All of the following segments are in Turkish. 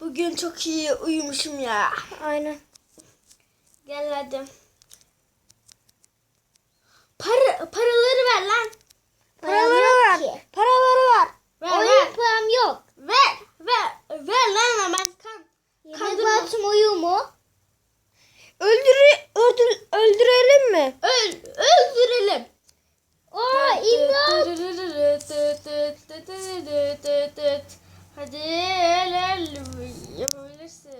bugün çok iyi uyumuşum ya. Aynen. Gel hadi. Para, paraları ver lan. Paraları ver. Paraları ver. Ver Oyun ver. param yok. Ver ver. Ver lan hemen. Kan, Yemek Kandırma. batım oyun mu? Öldüre, öldür, öldürelim mi? Öl, öldürelim. Aa imdat. Hadi helal yapabilirsin. Yapabilirsin.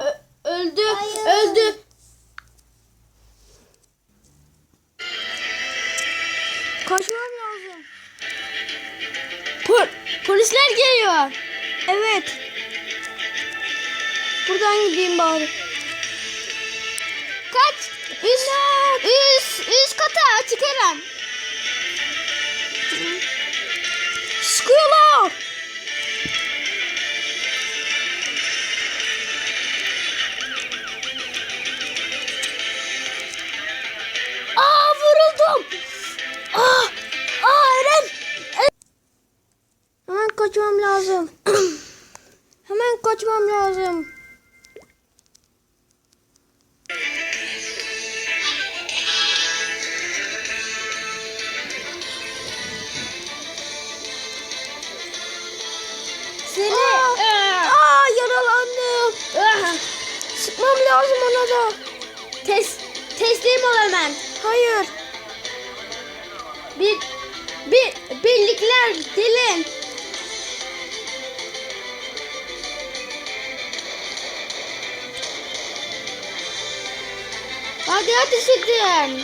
Ö- öldü. Hayır. Öldü. Kaçmam lazım. Po- polisler geliyor. Evet. Buradan gideyim bari. Kaç. Üst, üst, üst kata çıkarım. Sıkıyorlar. Lazım. Hemen kaçmam lazım. Seni. Aa, Aa. aa yaralandım. Ah. Sıkmam lazım ona da. Tes, teslim ol hemen. Hayır. Bir, bir, birlikler gelin. Hadi ateş edin.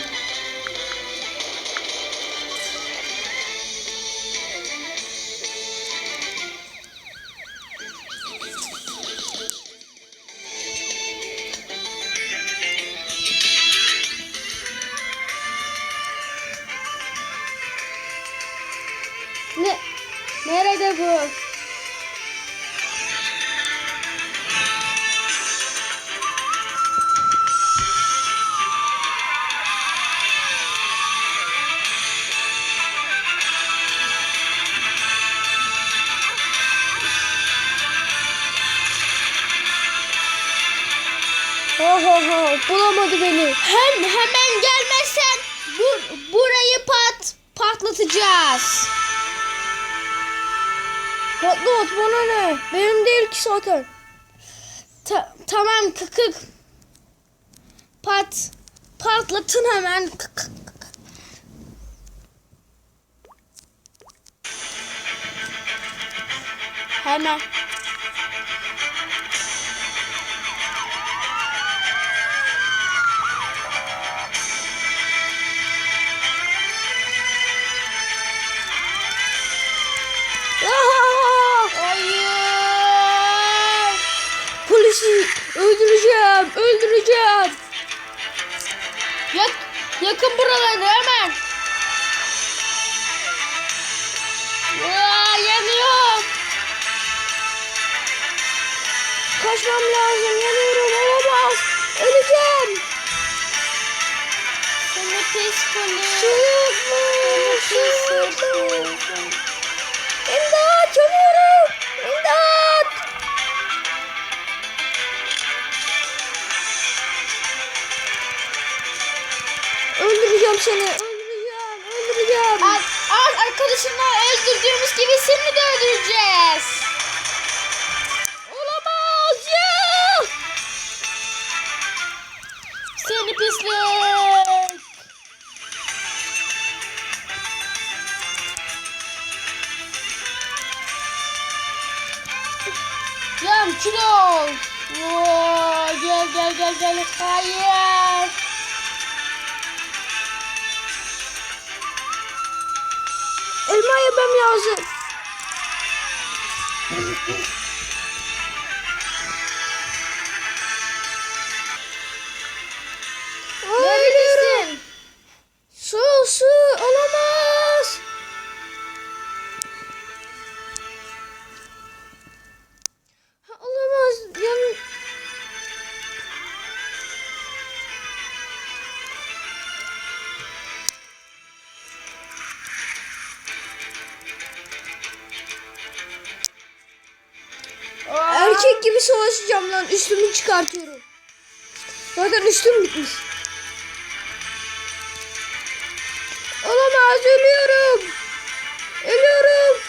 Ne? Nerede bu? Ho ho ho bulamadı beni. Hem hemen gelmezsen bu, burayı pat patlatacağız. Patlat bana ne? Benim değil ki zaten. Ta- tamam kıkık. Pat patlatın hemen. Kıkık. Hemen. Öldüreceğim, öldüreceğim. Yak, yakın buraları hemen. Aa, yanıyor. Kaçmam lazım, yanıyorum, olamaz. Öleceğim. Seni pis polis. Mu? Su yok mu? İmdat, yanıyorum. Öldüreceğim seni, öldüreceğim, öldüreceğim. Ar ar arkadaşını öldürdüğümüz gibi seni de öldüreceğiz. Olamaz ya. Seni pislik. Yan kilo. Oo, gel gel gel gel. Hayır. Elma yemem lazım. Erkek gibi savaşacağım lan. Üstümü çıkartıyorum. Zaten üstüm bitmiş. Olamaz ölüyorum. Ölüyorum.